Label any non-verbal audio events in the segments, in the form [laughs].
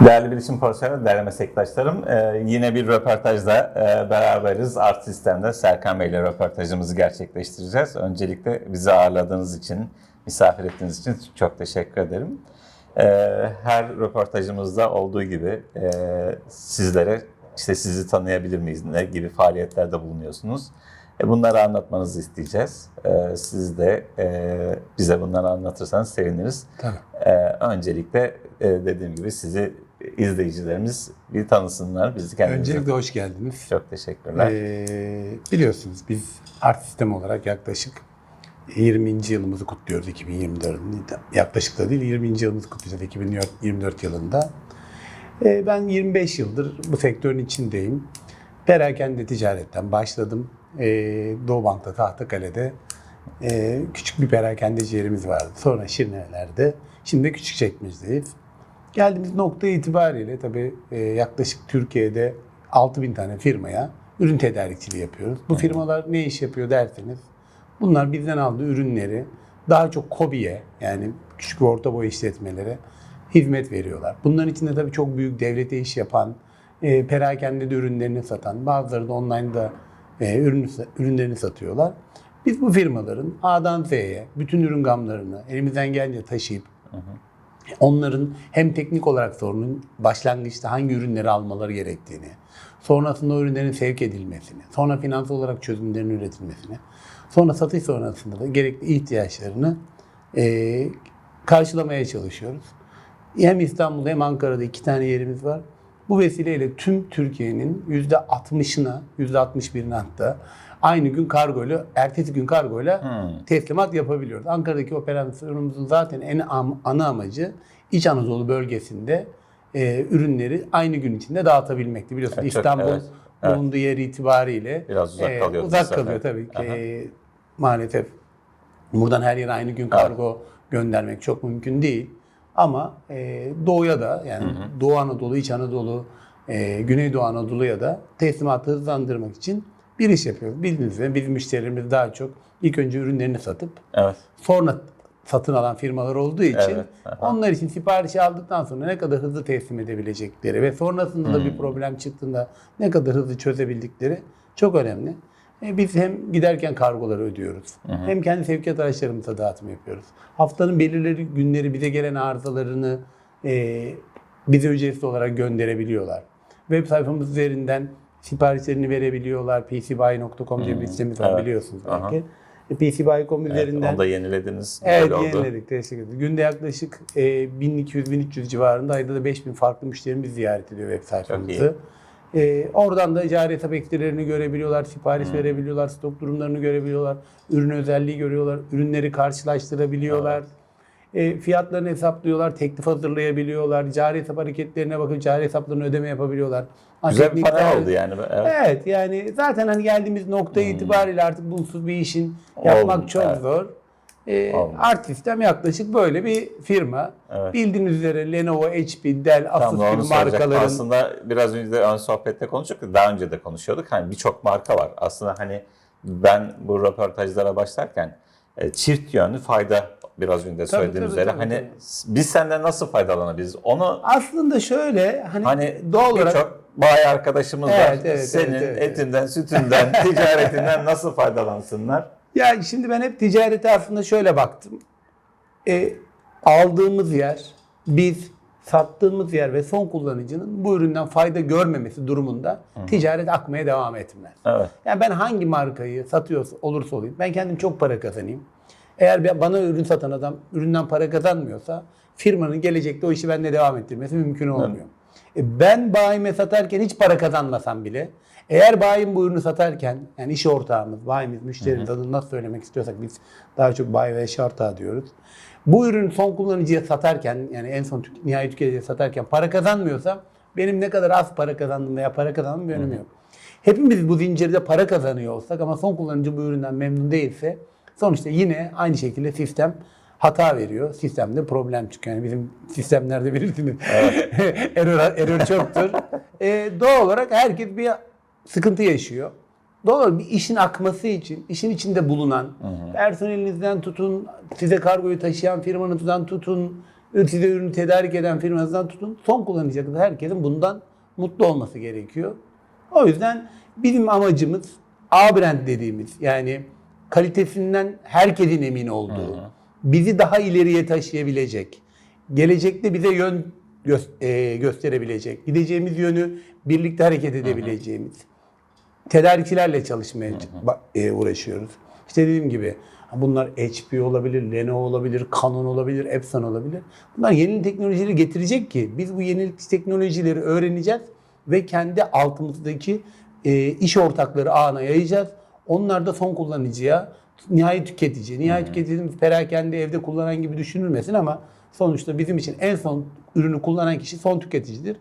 Değerli bilişim profesyonel, değerli meslektaşlarım, e, yine bir röportajda e, beraberiz. Art Sistem'de Serkan Bey ile röportajımızı gerçekleştireceğiz. Öncelikle bizi ağırladığınız için, misafir ettiğiniz için çok teşekkür ederim. E, her röportajımızda olduğu gibi e, sizlere işte sizi tanıyabilir miyiz, ne gibi faaliyetlerde bulunuyorsunuz? E, bunları anlatmanızı isteyeceğiz. E, siz de e, bize bunları anlatırsanız seviniriz. Tabii. Ee, öncelikle e, dediğim gibi sizi izleyicilerimiz bir tanısınlar. Bizi kendimize... Öncelikle hoş geldiniz. Çok teşekkürler. Ee, biliyorsunuz biz art sistem olarak yaklaşık 20. yılımızı kutluyoruz 2024'ün. Yaklaşık da değil 20. yılımızı kutlayacağız 2024 yılında. Ee, ben 25 yıldır bu sektörün içindeyim. Perakende ticaretten başladım. Ee, Doğu Bank'ta Tahtakale'de e, küçük bir perakendeci yerimiz vardı. Sonra Şirineler'de. Şimdi de Küçükçekmece'deyiz. Geldiğimiz nokta itibariyle tabii e, yaklaşık Türkiye'de 6000 tane firmaya ürün tedarikçiliği yapıyoruz. Bu firmalar ne iş yapıyor derseniz bunlar bizden aldığı ürünleri daha çok KOBİ'ye yani küçük ve orta boy işletmelere hizmet veriyorlar. Bunların içinde tabii çok büyük devlete iş yapan, e, perakende de ürünlerini satan, bazıları da online'da e, ürünü, ürünlerini satıyorlar. Biz bu firmaların A'dan Z'ye bütün ürün gamlarını elimizden gelince taşıyıp onların hem teknik olarak sorunun başlangıçta hangi ürünleri almaları gerektiğini, sonrasında ürünlerin sevk edilmesini, sonra finansal olarak çözümlerin üretilmesini, sonra satış sonrasında da gerekli ihtiyaçlarını eee, karşılamaya çalışıyoruz. Hem İstanbul'da hem Ankara'da iki tane yerimiz var. Bu vesileyle tüm Türkiye'nin %60'ına, %61'ine hatta aynı gün kargoyla, ertesi gün kargoyla Hmm. teslimat yapabiliyoruz. Ankara'daki operasyonumuzun zaten en am- ana amacı İç Anadolu bölgesinde e, ürünleri aynı gün içinde dağıtabilmekti. Biliyorsunuz Evet, İstanbul evet, evet. bulunduğu yer itibariyle Biraz uzak e, kalıyor Uzak mesafe. kalıyor tabii ki. E, maalesef buradan her yere aynı gün kargo göndermek çok mümkün değil. Ama e, doğuya da yani Doğu Anadolu, İç Anadolu, e, Güneydoğu Anadolu'ya da teslimatı hızlandırmak için bir iş yapıyoruz. Bildiğiniz gibi bizim müşterilerimiz daha çok ilk önce ürünlerini satıp Evet. sonra satın alan firmalar olduğu için Evet, aha. onlar için siparişi aldıktan sonra ne kadar hızlı teslim edebilecekleri ve sonrasında da bir problem çıktığında ne kadar hızlı çözebildikleri çok önemli. E, biz hem giderken kargoları ödüyoruz. Hem kendi sevkiyat araçlarımıza dağıtım yapıyoruz. Haftanın belirli günleri bize gelen arızalarını e, bize ücretsiz olarak gönderebiliyorlar. Web sayfamız üzerinden siparişlerini verebiliyorlar. pcbuy.com diye bir sitemiz var Evet. biliyorsunuz Aha. belki. E, PCbuy.com evet. üzerinden Onu da yenilediniz. Evet oldu. yeniledik. Teşekkür ederim. Günde yaklaşık e, 1200-1300 civarında ayda da 5000 farklı müşterimiz ziyaret ediyor web sayfamızı. E, oradan da cari hesap ekstrilerini görebiliyorlar, sipariş Hmm. verebiliyorlar, stok durumlarını görebiliyorlar, ürün özelliği görüyorlar, ürünleri karşılaştırabiliyorlar. E, fiyatlarını hesaplıyorlar, teklif hazırlayabiliyorlar, cari hesap hareketlerine bakıp cari hesaplarını ödeme yapabiliyorlar. Güzel bir panel oldu yani. Evet. Evet yani zaten hani geldiğimiz nokta itibariyle artık bunsuz bir işin yapmak Olmuyor, çok evet. zor. Art System yaklaşık böyle bir firma. Evet. Bildiğiniz üzere Lenovo, HP, Dell, Asus onu gibi markaların Aslında biraz önce de ön sohbette konuştuk. Daha önce de konuşuyorduk. Hani birçok marka var. Aslında hani ben bu röportajlara başlarken e, çift yönlü fayda biraz önce söylediğim tabii, üzere. tabii, hani tabii. biz senden nasıl faydalanabiliriz? Onu aslında şöyle hani, Hani doğal olarak birçok bay arkadaşımız Evet, var. evet, Senin evet, evet, evet. etinden, sütünden, [laughs] ticaretinden nasıl faydalansınlar? ya şimdi ben hep ticarete aslında şöyle baktım. E, aldığımız yer, biz sattığımız yer ve son kullanıcının bu üründen fayda görmemesi durumunda ticaret akmaya devam etmez. Evet. Yani ben hangi markayı satıyorsa olursa olayım. Ben kendim çok para kazanayım. Eğer bana ürün satan adam üründen para kazanmıyorsa firmanın gelecekte o işi benimle devam ettirmesi mümkün olmuyor. E ben bayime satarken hiç para kazanmasam bile eğer bayim bu ürünü satarken yani iş ortağımız, bayimiz, müşterimiz adını nasıl söylemek istiyorsak biz daha çok bay ve eş ortağı diyoruz. Bu ürün son kullanıcıya satarken yani en son tük- nihai tüketiciye satarken para kazanmıyorsam benim ne kadar az para kazandım veya para kazandım bir önemi yok. Hepimiz bu zincirde para kazanıyor olsak ama son kullanıcı bu üründen memnun değilse sonuçta yine aynı şekilde sistem hata veriyor. Sistemde problem çıkıyor. Yani bizim sistemlerde bilirsiniz. [laughs] error, error çoktur. Ee, doğal olarak herkes bir sıkıntı yaşıyor. Doğal olarak bir işin akması için, işin içinde bulunan, personelinizden tutun, size kargoyu taşıyan firmanızdan tutun, size ürünü tedarik eden firmasından tutun son kullanıcıya kadar herkesin bundan mutlu olması gerekiyor. O yüzden bizim amacımız A brand dediğimiz yani kalitesinden herkesin emin olduğu, bizi daha ileriye taşıyabilecek, gelecekte bize yön gö- e, gösterebilecek, gideceğimiz yönü birlikte hareket edebileceğimiz tedarikçilerle çalışmaya e, uğraşıyoruz. İşte dediğim gibi bunlar HP olabilir, Lenovo olabilir, Canon olabilir, Epson olabilir. Bunlar yeni teknolojileri getirecek ki biz bu yeni teknolojileri öğreneceğiz ve kendi altımızdaki e, iş ortakları ağına yayacağız. Onlar da son kullanıcıya, nihai tüketici, nihai tüketicimiz perakende evde kullanan gibi düşünülmesin ama sonuçta bizim için en son ürünü kullanan kişi son tüketicidir.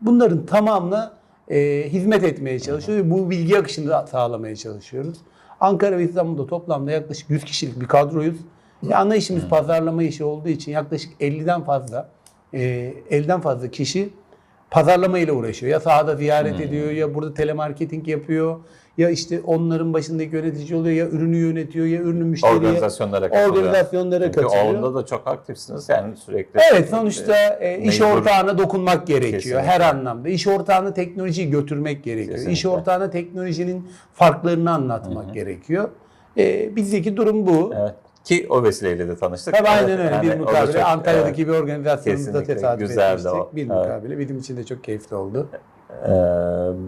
Bunların tamamına e, hizmet etmeye çalışıyoruz ve bu bilgi akışını da sağlamaya çalışıyoruz. Ankara ve İstanbul'da toplamda yaklaşık 100 kişilik bir kadroyuz. Ve ana işimiz pazarlama işi olduğu için yaklaşık 50'den fazla e, 50'den fazla kişi pazarlama ile uğraşıyor. Ya sahada ziyaret ediyor ya burada telemarketing yapıyor ya işte onların başındaki yönetici oluyor ya ürünü yönetiyor ya ürünü müşteriye Organizasyonlara katılıyor. organizasyonlara Çünkü katılıyor. onda da çok aktifsiniz yani sürekli. Evet sonuçta e, iş ortağına dokunmak gerekiyor Kesinlikle. her anlamda. İş ortağına teknolojiyi götürmek gerekiyor. İş Kesinlikle. ortağına teknolojinin farklarını anlatmak gerekiyor. E, bizdeki durum bu. Evet. Ki o vesileyle de tanıştık. Tabii aynen Evet, öyle. yani bir mukabele çok, Antalya'daki evet, bir organizasyonumuzda tesadüf etmiştik. Bir Evet. mukabele. Bizim için de çok keyifli oldu. Ee,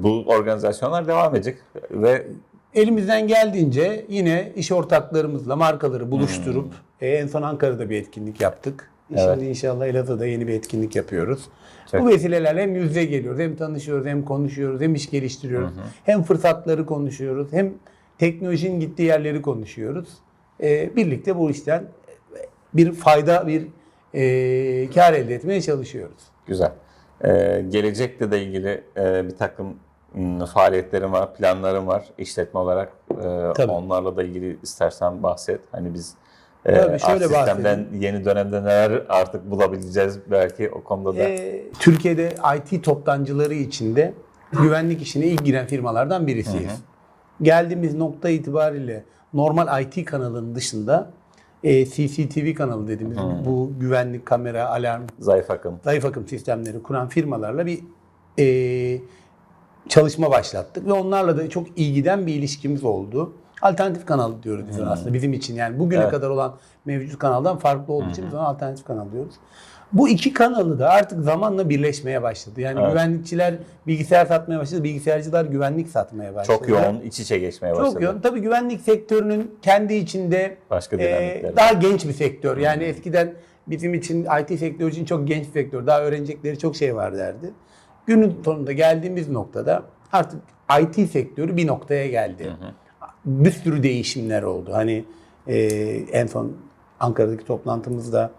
bu organizasyonlar devam edecek ve Elimizden geldiğince yine iş ortaklarımızla markaları buluşturup e, en son Ankara'da bir etkinlik yaptık. Evet. Şimdi inşallah Elazığ'da yeni bir etkinlik yapıyoruz. Çok- Bu vesilelerle hem yüz yüze geliyoruz, hem tanışıyoruz, hem konuşuyoruz, hem iş geliştiriyoruz. Hem fırsatları konuşuyoruz, hem teknolojinin gittiği yerleri konuşuyoruz. E, birlikte bu işten bir fayda, bir e, kar elde etmeye çalışıyoruz. güzel. Ee, gelecekle de ilgili e, bir takım m, faaliyetlerim var, planlarım var işletme olarak. Tabii. onlarla da ilgili istersen bahset. Hani biz e, Tabii, şöyle Sistem'den yeni dönemde neler artık bulabileceğiz belki o konuda da. Ee, Türkiye'de IT toptancıları içinde güvenlik işine ilk giren firmalardan birisiyiz. Geldiğimiz nokta itibariyle normal IT kanalının dışında e, CCTV kanalı dediğimiz bu güvenlik kamera, alarm, Zayıf akım. zayıf akım sistemleri kuran firmalarla bir e, çalışma başlattık ve onlarla da çok iyi giden bir ilişkimiz oldu. Alternatif kanal diyoruz biz ona aslında bizim için yani bugüne Evet. kadar olan mevcut kanaldan farklı olduğu için biz ona alternatif kanal diyoruz. Bu iki kanalı da artık zamanla birleşmeye başladı. Yani Evet. güvenlikçiler bilgisayar satmaya başladı, bilgisayarcılar güvenlik satmaya başladı. Çok yoğun iç içe geçmeye başladı. Çok yoğun. Tabii güvenlik sektörünün kendi içinde Başka e, daha genç bir sektör. Yani eskiden bizim için IT sektörü için çok genç bir sektör. Daha öğrenecekleri çok şey var derdi. Günün sonunda geldiğimiz noktada artık IT sektörü bir noktaya geldi. Bir sürü değişimler oldu. Hani e, en son Ankara'daki toplantımızda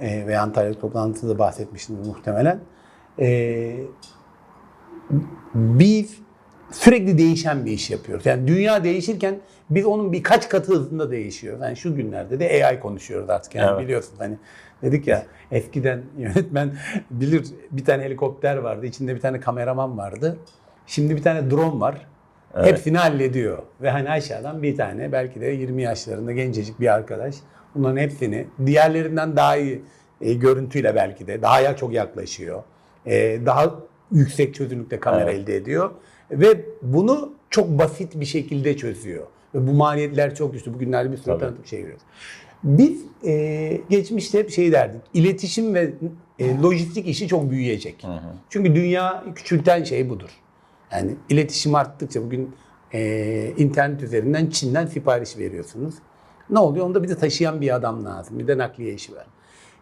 e, ve Antalya'daki toplantımızda bahsetmiştim muhtemelen. E, biz sürekli değişen bir iş yapıyoruz. Yani dünya değişirken biz onun birkaç katı hızında değişiyoruz. Yani şu günlerde de AI konuşuyoruz artık. Yani Evet. biliyorsunuz hani dedik ya eskiden [laughs] yönetmen bilir bir tane helikopter vardı. içinde bir tane kameraman vardı. Şimdi bir tane drone var. Evet. Hepsini hallediyor. Ve hani aşağıdan bir tane belki de 20 yaşlarında gencecik bir arkadaş bunların hepsini diğerlerinden daha iyi e, görüntüyle belki de daha ya çok yaklaşıyor. E, daha yüksek çözünürlükte kamera Evet. elde ediyor. Ve bunu çok basit bir şekilde çözüyor. Ve bu maliyetler çok düştü. Bugünlerde bir sürü Tabii. tanıtıp şey görüyoruz. Biz e, geçmişte hep şey derdik. İletişim ve e, lojistik işi çok büyüyecek. Çünkü dünya küçülten şey budur. Yani iletişim arttıkça bugün e, internet üzerinden Çin'den sipariş veriyorsunuz. Ne oluyor? Onda bir de taşıyan bir adam lazım. Bir de nakliye işi var.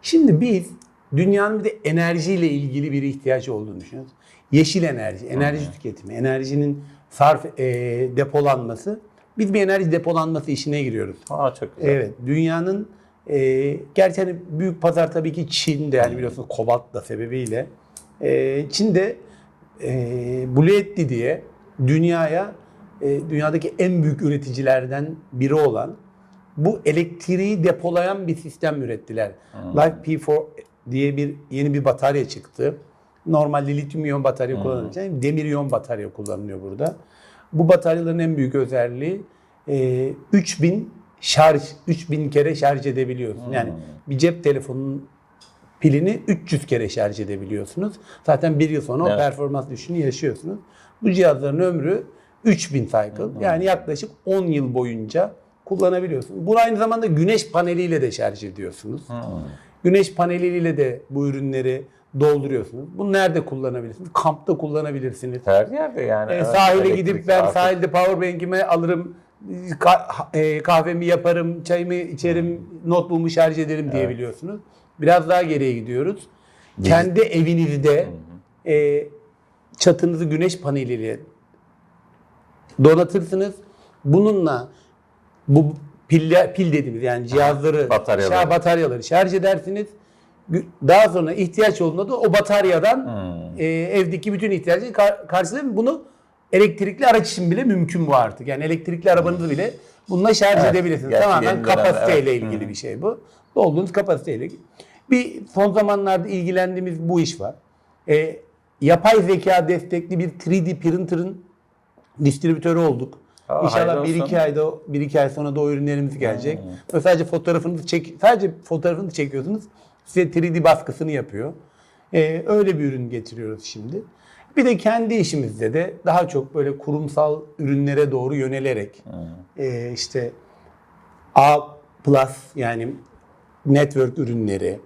Şimdi biz dünyanın bir de enerjiyle ilgili bir ihtiyacı olduğunu düşünüyoruz. Yeşil enerji, enerji tüketimi, enerjinin sarf e, depolanması. Biz bir enerji depolanması işine giriyoruz. Aa çok güzel. Evet, dünyanın e, gerçi hani büyük pazar tabii ki Çin'de yani biliyorsunuz kobalt da sebebiyle. E, Çin'de e, Blue Yeti diye dünyaya e, dünyadaki en büyük üreticilerden biri olan bu elektriği depolayan bir sistem ürettiler. Life P4 diye bir yeni bir batarya çıktı. Normalde lityum iyon batarya kullanılacak. Demir iyon batarya kullanılıyor burada. Bu bataryaların en büyük özelliği e, 3000 şarj, 3000 kere şarj edebiliyorsun. Yani bir cep telefonunun pilini 300 kere şarj edebiliyorsunuz. Zaten bir yıl sonra o Evet. performans düşüşünü yaşıyorsunuz. Bu cihazların ömrü 3000 cycle. Yani yaklaşık 10 yıl boyunca kullanabiliyorsunuz. Bunu aynı zamanda güneş paneliyle de şarj ediyorsunuz. Güneş paneliyle de bu ürünleri dolduruyorsunuz. Bunu nerede kullanabilirsiniz? Kampta kullanabilirsiniz. Her yerde yani. E, evet, sahile gidip ben artık- sahilde powerbank'imi alırım, e, kahvemi yaparım, çayımı içerim, notebook'umu şarj ederim diyebiliyorsunuz. Biraz daha geriye gidiyoruz. Kendi evinizde e, çatınızı güneş paneliyle donatırsınız. Bununla bu pil, pil dediğimiz yani cihazları, Bataryaları. şarj- bataryaları şarj edersiniz. Daha sonra ihtiyaç olduğunda da o bataryadan Hmm. e, evdeki bütün ihtiyacı kar- karşılayın. Bunu elektrikli araç için bile mümkün bu artık. Yani elektrikli arabanızı bile bununla şarj Evet, edebilirsiniz. Tamamen kapasiteyle evet. ilgili bir şey bu. Dolduğunuz kapasiteyle ilgili. Bir son zamanlarda ilgilendiğimiz bu iş var. E, yapay zeka destekli bir 3D printer'ın distribütörü olduk. Aa, İnşallah 1-2 olsun. ayda 1-2 ay sonra da o ürünlerimiz gelecek. Ve sadece fotoğrafınızı çek sadece fotoğrafını çekiyorsunuz. Size 3D baskısını yapıyor. Ee, öyle bir ürün getiriyoruz şimdi. Bir de kendi işimizde de daha çok böyle kurumsal ürünlere doğru yönelerek e, işte A plus yani network ürünleri,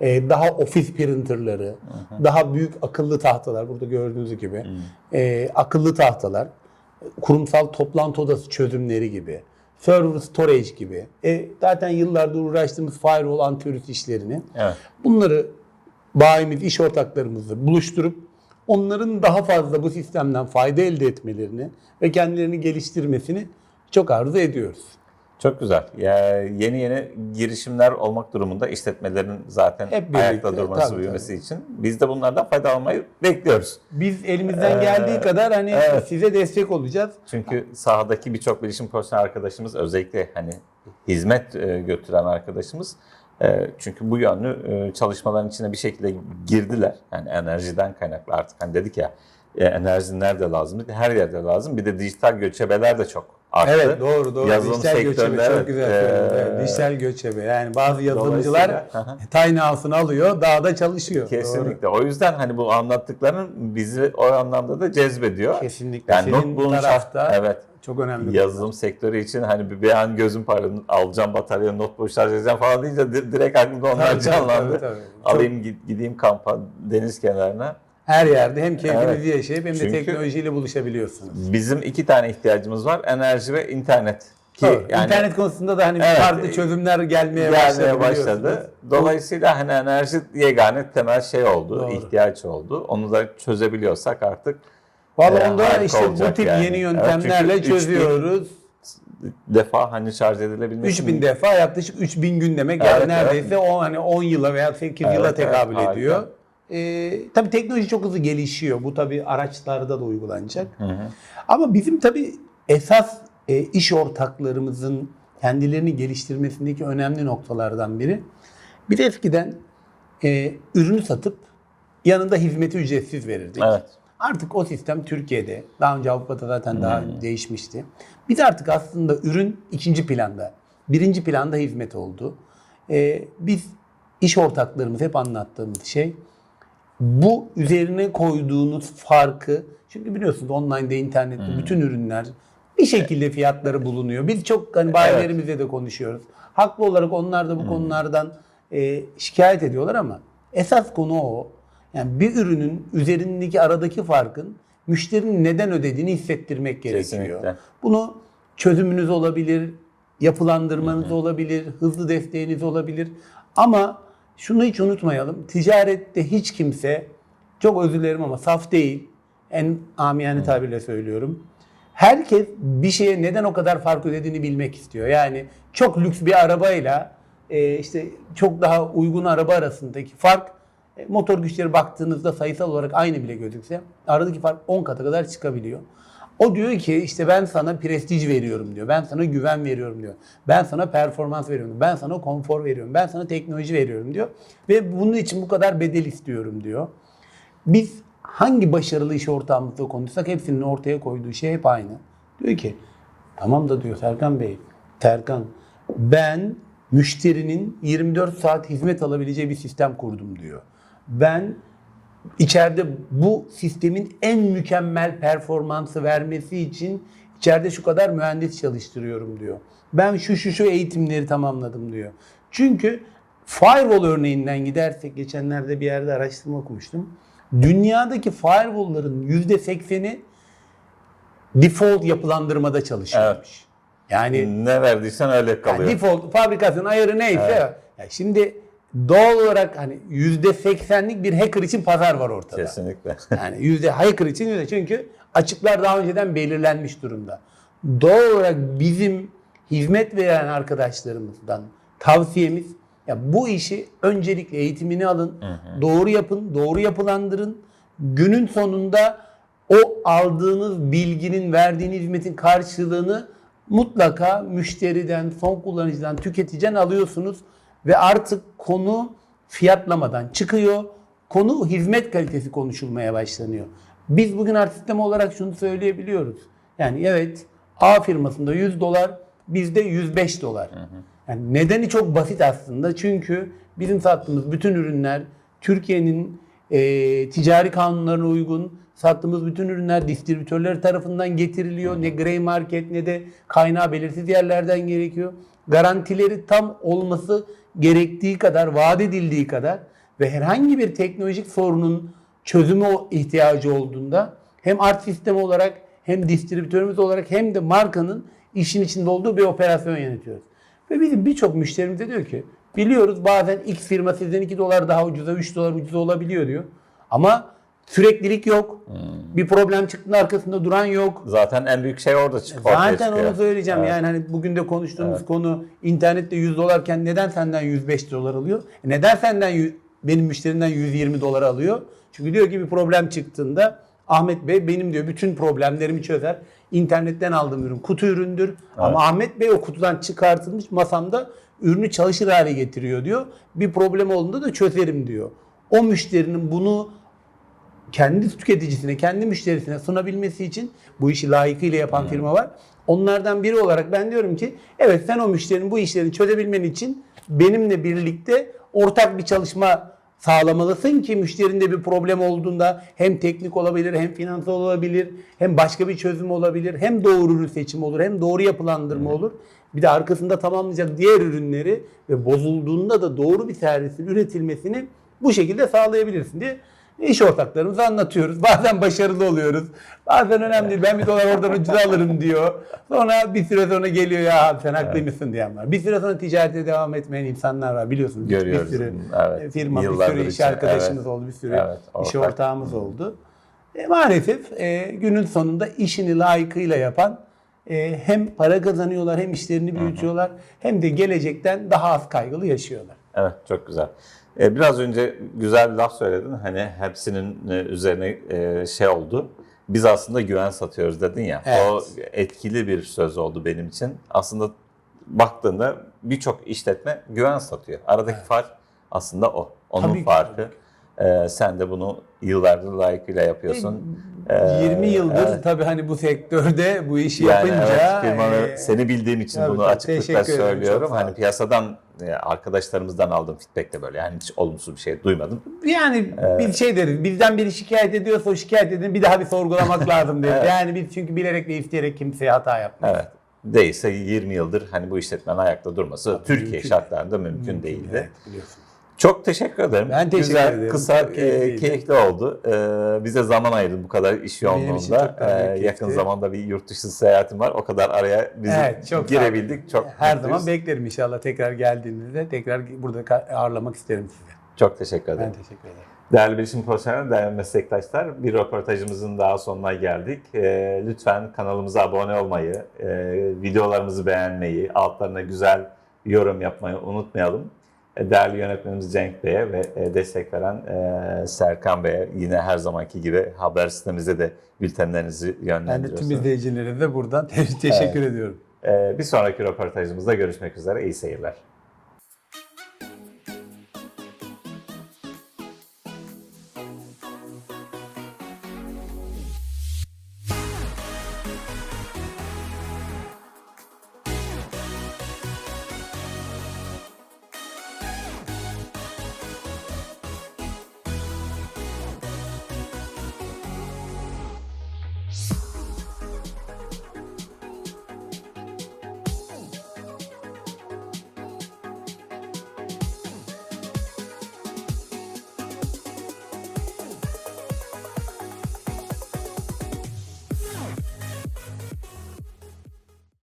e, daha ofis printerları, daha büyük akıllı tahtalar burada gördüğünüz gibi e, akıllı tahtalar, kurumsal toplantı odası çözümleri gibi, server storage gibi, e, zaten yıllardır uğraştığımız firewall antivirüs işlerini Evet. bunları bayimiz, iş ortaklarımızla buluşturup onların daha fazla bu sistemden fayda elde etmelerini ve kendilerini geliştirmesini çok arzu ediyoruz. Çok güzel. Ya yeni yeni girişimler olmak durumunda işletmelerin zaten Hep birlikte, ayakta durması, tabii, büyümesi için biz de bunlardan faydalanmayı bekliyoruz. Biz elimizden Ee, geldiği kadar hani evet. size destek olacağız. Çünkü sahadaki birçok bilişim profesyonel arkadaşımız özellikle hani hizmet e, götüren arkadaşımız e, çünkü bu yönlü e, çalışmaların içine bir şekilde girdiler. Yani enerjiden kaynaklı artık hani dedik ya enerji nerede lazım? Her yerde lazım. Bir de dijital göçebeler de çok arttı. Evet doğru doğru. Yazılım dijital göçebe sektöründe çok evet, güzel söyledin. e, Evet, dijital göçebe. Yani bazı yazılımcılar Dolayısıyla- tiny house'unu alıyor, dağda çalışıyor. Doğru. Kesinlikle. O yüzden hani bu anlattıkların bizi o anlamda da cezbediyor. Kesinlikle. Yani Senin notebook'un tarafta evet. çok önemli. Yazılım sektörü için hani bir, bir an gözüm parladı. Alacağım batarya, notebook şarj edeceğim falan deyince di- direkt aklımda onlar Tabii, canlandı. tabii, tabii. Çok- Alayım gi- gideyim kampa, deniz kenarına. Her yerde hem keyfinizi Evet. yaşayıp hem de Çünkü- teknolojiyle buluşabiliyorsunuz. Bizim iki tane ihtiyacımız var. Enerji ve internet. Ki Doğru. yani İnternet konusunda da hani Evet. farklı çözümler gelmeye, gelmeye başladı. Dolayısıyla hani enerji yegane temel şey oldu, Doğru. ihtiyaç oldu. Onu da çözebiliyorsak artık Vallahi e, onda işte bu tip yani. yeni Evet, yöntemlerle 3000 çözüyoruz. defa hani şarj edilebilmesi 3000 defa yaklaşık 3000 gün demek. Yani Evet, neredeyse o hani 10 yıla veya 8 Evet, yıla evet, tekabül harika. Ee, tabii teknoloji çok hızlı gelişiyor. Bu tabii araçlarda da uygulanacak. Ama bizim tabii esas e, iş ortaklarımızın kendilerini geliştirmesindeki önemli noktalardan biri. Biz eskiden e, ürünü satıp yanında hizmeti ücretsiz verirdik. Evet. Artık o sistem Türkiye'de, daha önce Avrupa'da zaten daha değişmişti. Biz artık aslında ürün ikinci planda, birinci planda hizmet oldu. Ee, biz iş ortaklarımız hep anlattığımız şey, bu üzerine koyduğunuz farkı, çünkü biliyorsunuz online'da, internette bütün ürünler bir şekilde fiyatları bulunuyor. Biz çok hani bayilerimizle de konuşuyoruz. Haklı olarak onlar da bu konulardan e, şikayet ediyorlar ama esas konu o. Yani bir ürünün üzerindeki aradaki farkın müşterinin neden ödediğini hissettirmek gerekiyor. Kesinlikle. Bunu çözümünüz olabilir, yapılandırmanız olabilir, hızlı desteğiniz olabilir. Ama şunu hiç unutmayalım. Ticarette hiç kimse, çok özür dilerim ama saf değil. En amiyane tabirle söylüyorum. Herkes bir şeye neden o kadar fark ödediğini bilmek istiyor. Yani çok lüks bir arabayla e, işte çok daha uygun araba arasındaki fark e, motor güçleri baktığınızda sayısal olarak aynı bile gözükse aradaki fark 10 kata kadar çıkabiliyor. O diyor ki işte ben sana prestij veriyorum diyor. Ben sana güven veriyorum diyor. Ben sana performans veriyorum. Ben sana konfor veriyorum. Ben sana teknoloji veriyorum diyor. Ve bunun için bu kadar bedel istiyorum diyor. Biz hangi başarılı iş ortağımızla konuşsak hepsinin ortaya koyduğu şey hep aynı. Diyor ki tamam da diyor Serkan Bey, Terkan ben müşterinin 24 saat hizmet alabileceği bir sistem kurdum diyor. Ben içeride bu sistemin en mükemmel performansı vermesi için içeride şu kadar mühendis çalıştırıyorum diyor. Ben şu şu şu eğitimleri tamamladım diyor. Çünkü firewall örneğinden gidersek geçenlerde bir yerde araştırma okumuştum. Dünyadaki firewall'ların %80'i default yapılandırmada çalışıyormuş. Yani Ne verdiysen öyle yani kalıyor. default fabrikasyon ayarı neyse. Ya şimdi doğal olarak hani %80'lik bir hacker için pazar var ortada. Kesinlikle. Yani yüzde hacker için yüzde çünkü açıklar daha önceden belirlenmiş durumda. Doğal olarak bizim hizmet veren arkadaşlarımızdan tavsiyemiz ya bu işi öncelikle eğitimini alın, doğru yapın, doğru yapılandırın. Günün sonunda o aldığınız bilginin, verdiğiniz hizmetin karşılığını mutlaka müşteriden, son kullanıcıdan, tüketiciden alıyorsunuz ve artık konu fiyatlamadan çıkıyor. Konu hizmet kalitesi konuşulmaya başlanıyor. Biz bugün artık sistem olarak şunu söyleyebiliyoruz. Yani evet A firmasında 100 dolar, bizde 105 dolar. Yani nedeni çok basit aslında. Çünkü bizim sattığımız bütün ürünler Türkiye'nin e, ticari kanunlarına uygun sattığımız bütün ürünler distribütörler tarafından getiriliyor. Ne grey market ne de kaynağı belirsiz yerlerden gerekiyor. Garantileri tam olması gerektiği kadar, vaat edildiği kadar ve herhangi bir teknolojik sorunun çözümü ihtiyacı olduğunda hem art sistemi olarak hem distribütörümüz olarak hem de markanın işin içinde olduğu bir operasyon yönetiyoruz. Ve bizim birçok müşterimiz de diyor ki biliyoruz bazen X firma sizden 2 dolar daha ucuza 3 dolar ucuza olabiliyor diyor. Ama süreklilik yok. Bir problem çıktığında arkasında duran yok. Zaten en büyük şey orada çık ortaya Zaten çıkıyor. onu söyleyeceğim. Yani hani bugün de konuştuğumuz konu internette 100 dolarken neden senden 105 dolar alıyor? E Neden senden benim müşterimden 120 dolar alıyor? Çünkü diyor ki bir problem çıktığında Ahmet Bey benim diyor bütün problemlerimi çözer. İnternetten aldığım ürün kutu üründür. Ama Ahmet Bey o kutudan çıkartılmış masamda ürünü çalışır hale getiriyor diyor. Bir problem olduğunda da çözerim diyor. O müşterinin bunu kendi tüketicisine, kendi müşterisine sunabilmesi için bu işi layıkıyla yapan firma var. Onlardan biri olarak ben diyorum ki evet sen o müşterinin bu işlerini çözebilmen için benimle birlikte ortak bir çalışma sağlamalısın ki müşterinde bir problem olduğunda hem teknik olabilir, hem finansal olabilir, hem başka bir çözüm olabilir, hem doğru ürün seçimi olur, hem doğru yapılandırma olur. Bir de arkasında tamamlayacak diğer ürünleri ve bozulduğunda da doğru bir servisin üretilmesini bu şekilde sağlayabilirsin diye İş ortaklarımıza anlatıyoruz. [laughs] Bazen başarılı oluyoruz. Bazen önemli değil. Ben bir dolar oradan ucuza alırım diyor. Sonra bir süre sonra geliyor ya sen haklıymışsın diyen var. Bir süre sonra ticarete devam etmeyen insanlar var biliyorsunuz. Görüyoruz. Bir sürü Evet. firma, bir Yıllardır sürü iş için. arkadaşımız Evet. oldu. Bir sürü Evet, iş ortak. ortağımız oldu. E, maalesef e, günün sonunda işini layıkıyla yapan e, hem para kazanıyorlar hem işlerini büyütüyorlar hem de gelecekten daha az kaygılı yaşıyorlar. Evet çok güzel. Ee, biraz önce güzel bir laf söyledin. Hani hepsinin e, üzerine e, şey oldu. Biz aslında güven satıyoruz dedin ya. Evet. O etkili bir söz oldu benim için. Aslında baktığında birçok işletme güven satıyor. Aradaki fark aslında o. Onun Tabii ki, farkı. Ee, sen de bunu yıllardır layıkıyla yapıyorsun. Ee, 20 yıldır evet. tabii hani bu sektörde bu işi Yani yapınca evet, firmanı e, seni bildiğim için tabii, bunu tabii. açıklıkla söylüyorum. Hani piyasadan e, arkadaşlarımızdan aldığım feedback de böyle. Yani hiç olumsuz bir şey duymadım. yani bir şey deriz. Bizden biri şikayet ediyorsa o şikayet edin bir daha bir sorgulamak [laughs] lazım deriz. Evet. Yani biz çünkü bilerek ve isteyerek kimseye hata yapmayız. Evet. Değilse 20 yıldır hani bu işletmenin ayakta durması Türkiye mümkün. şartlarında mümkün, değildi. Evet, biliyorsun. Çok teşekkür ederim. Ben teşekkür Güzel, ederim. kısa, e, keyifli oldu. E, bize zaman ayırdın bu kadar iş yoğunluğunda. E, yakın zamanda bir yurt dışı seyahatim var. O kadar araya biz Evet, çok girebildik. Çok Her mutluyuz. zaman beklerim inşallah tekrar geldiğinizde tekrar burada ağırlamak isterim sizi. Çok teşekkür ederim. Ben teşekkür ederim. Değerli bilişim profesyonel, değerli meslektaşlar, bir röportajımızın daha sonuna geldik. Ee, lütfen kanalımıza abone olmayı, e, videolarımızı beğenmeyi, altlarına güzel yorum yapmayı unutmayalım. E, değerli yönetmenimiz Cenk Bey'e ve e, destek veren e, Serkan Bey'e yine her zamanki gibi haber sitemize de bültenlerinizi Ben de tüm yönlendiriyorsunuz. izleyicilere de buradan te- [laughs] teşekkür ediyorum. E, bir sonraki röportajımızda görüşmek üzere, iyi seyirler.